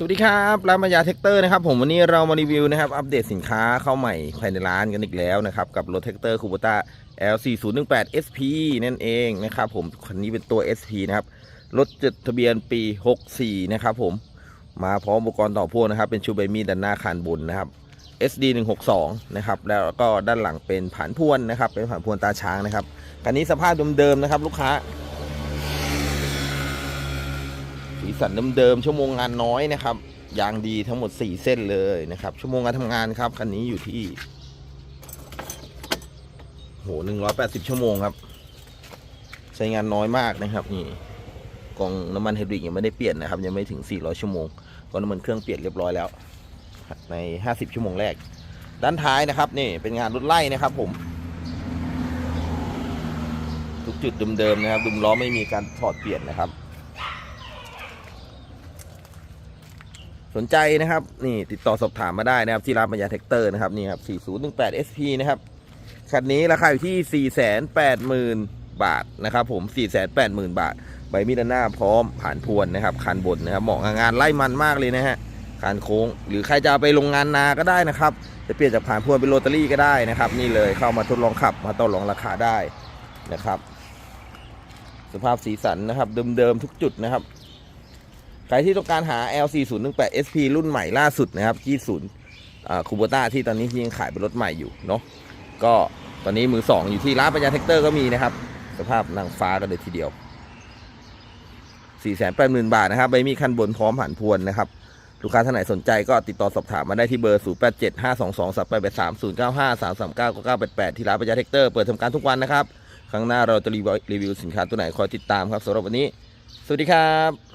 สวัสดีครับร้านมายาเทคเตอร์นะครับผมวันนี้เรามารีวิวนะครับอัปเดตสินค้าเข้าใหม่ภายในร้านกันอีกแล้วนะครับกับรถเทคเตอร์คูปต้า L4018 SP นั่นเองนะครับผมคันนี้เป็นตัว SP นะครับรถจดทะเบียนปี 64 นะครับผมมาพร้อมอุปกรณ์ต่อพ่วงนะครับ เป็นชูใบมีดด้านหน้าคานบนนะครับ SD 162นะครับแล้วก็ด้านหลังเป็นผานพวนนะครับเป็นผานพวนตาช้างนะครับคันนี้สภาพเดิมๆนะครับลูกค้า สีสันเดิมๆชั่วโมงงานน้อยนะครับยางดีทั้งหมด 4 เส้นเลยนะครับ ชั่วโมงการทำงานครับคันนี้อยู่ที่โห180ชั่วโมงครับ ใช้งานน้อยมากนะครับนี่กองน้ำมันไฮดริกยังไม่ได้เปลี่ยนนะครับ ยังไม่ถึง400ชั่วโมงก็น้ำมันเครื่องเปลี่ยนเรียบร้อยแล้ว ใน50ชั่วโมงแรก ด้านท้ายนะครับนี่เป็นงานรถไล่นะครับ ผม ทุกจุดเดิมๆนะครับดุมล้อไม่มีการถอดเปลี่ยนนะครับ สนใจนะครับ นี่ติดต่อสอบถามมาได้นะครับ ที่ร้านปัญญาเทคเตอร์นะครับ นี่ครับ 4018 SP นะครับ คันนี้ราคาอยู่ที่ 480,000 บาทนะครับ ผม 480,000 บาท ใบมีดหน้าพร้อมผ่านพวนนะครับ คันบนนะครับ เหมาะงานไล่มันมากเลยนะฮะคันโค้ง หรือใครจะไปลงงานนาก็ได้นะครับ จะเปลี่ยนจากผ่านพวนเป็นโรตารี่ก็ได้นะครับ นี่เลยเข้ามาทดลองขับ มาต่อรองราคาได้นะครับ สภาพสีสันนะครับ เดิมๆทุกจุดนะครับ ใครที่ต้องการหา L4018 SP รุ่นใหม่ล่าสุดนะครับที่ศูนย์คูโบต้าที่ตอนนี้ยังขายเป็นรถใหม่อยู่เนาะก็ตอนนี้มือสองอยู่ที่ร้านปัญญาเทคเตอร์ก็มีนะครับ สภาพนางฟ้ากันเลยทีเดียว 480,000 บาทนะครับใบมีคันบนพร้อมผ่านพวนนะครับ ลูกค้าท่านไหนสนใจก็ติดต่อสอบถามมาได้ที่เบอร์ 087 522 383 095 339 9988 ที่ร้านปัญญาเทคเตอร์เปิดทำการทุกวันนะครับ ครั้งหน้าเราจะรีวิวรีวิวสินค้าตัวไหนคอยติดตามครับสำหรับวันนี้ สวัสดีครับ